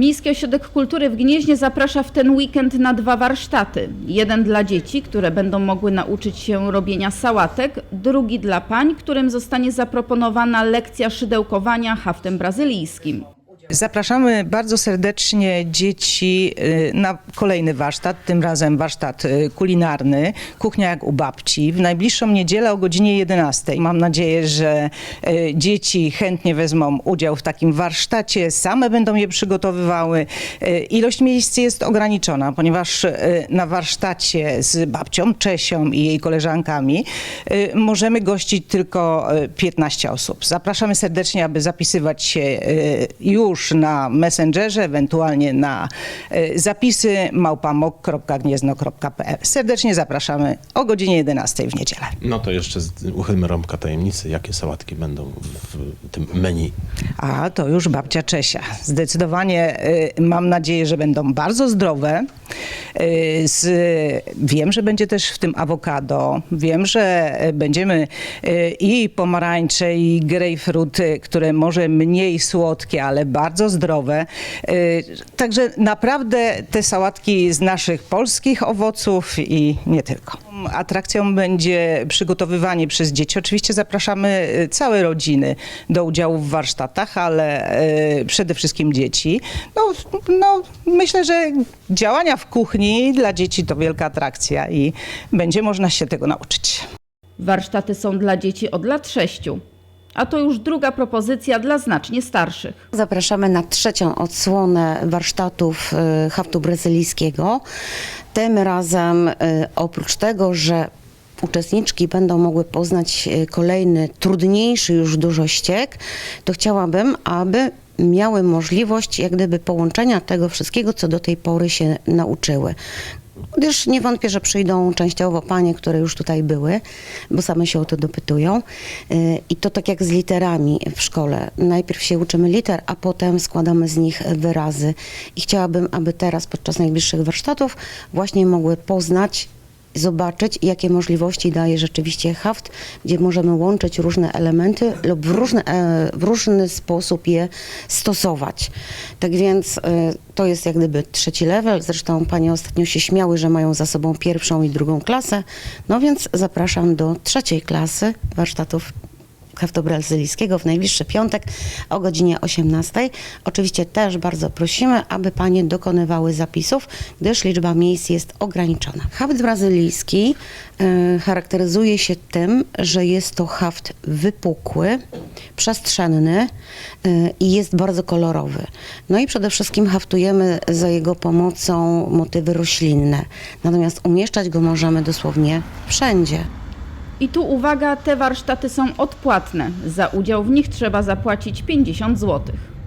Miejski Ośrodek Kultury w Gnieźnie zaprasza w ten weekend na dwa warsztaty. Jeden dla dzieci, które będą mogły nauczyć się robienia sałatek, drugi dla pań, którym zostanie zaproponowana lekcja szydełkowania haftem brazylijskim. Zapraszamy bardzo serdecznie dzieci y, na kolejny warsztat, tym razem warsztat y, kulinarny, kuchnia jak u babci, w najbliższą niedzielę o godzinie 11. Mam nadzieję, że y, dzieci chętnie wezmą udział w takim warsztacie, same będą je przygotowywały. Ilość miejsc jest ograniczona, ponieważ na warsztacie z babcią Czesią i jej koleżankami możemy gościć tylko y, 15 osób. Zapraszamy serdecznie, aby zapisywać się y, już na Messengerze, ewentualnie na y, zapisy małpamok.gniezno.pl. Serdecznie zapraszamy o godzinie 11 w niedzielę. No to jeszcze uchylmy rąbka tajemnicy, jakie sałatki będą w tym menu. A to już babcia Czesia. Zdecydowanie y, mam nadzieję, że będą bardzo zdrowe. Y, z, wiem, że będzie też w tym awokado. Wiem, że y, będziemy y, i pomarańcze, i grejpfrut, y, które może mniej słodkie, ale bardzo zdrowe. Y, Także naprawdę te sałatki z naszych polskich owoców i nie tylko. Atrakcją będzie przygotowywanie przez dzieci. Oczywiście zapraszamy y, całe rodziny do udziału w warsztatach, ale y, przede wszystkim dzieci. No, no, myślę, że działania w kuchni dla dzieci to wielka atrakcja i będzie można się tego nauczyć. Warsztaty są dla dzieci od lat 6. A to już druga propozycja dla znacznie starszych. Zapraszamy na trzecią odsłonę warsztatów y, haftu brazylijskiego. Tym razem y, oprócz tego, że uczestniczki będą mogły poznać y, kolejny, trudniejszy już dużo ściek, to chciałabym, aby miały możliwość jak gdyby połączenia tego wszystkiego, co do tej pory się nauczyły. Gdyż nie wątpię, że przyjdą częściowo panie, które już tutaj były, bo same się o to dopytują. Y, I to tak jak z literami w szkole. Najpierw się uczymy liter, a potem składamy z nich wyrazy. I chciałabym, aby teraz podczas najbliższych warsztatów właśnie mogły poznać zobaczyć, jakie możliwości daje rzeczywiście haft, gdzie możemy łączyć różne elementy lub w różny, e, w różny sposób je stosować. Tak więc e, to jest jak gdyby trzeci level. Zresztą panie ostatnio się śmiały, że mają za sobą pierwszą i drugą klasę. No więc zapraszam do trzeciej klasy warsztatów haftu brazylijskiego w najbliższy piątek o godzinie 18. Oczywiście też bardzo prosimy, aby panie dokonywały zapisów, gdyż liczba miejsc jest ograniczona. Haft brazylijski e, charakteryzuje się tym, że jest to haft wypukły, przestrzenny e, i jest bardzo kolorowy. No i przede wszystkim haftujemy za jego pomocą motywy roślinne. Natomiast umieszczać go możemy dosłownie wszędzie. I tu uwaga, te warsztaty są odpłatne. Za udział w nich trzeba zapłacić 50 złotych.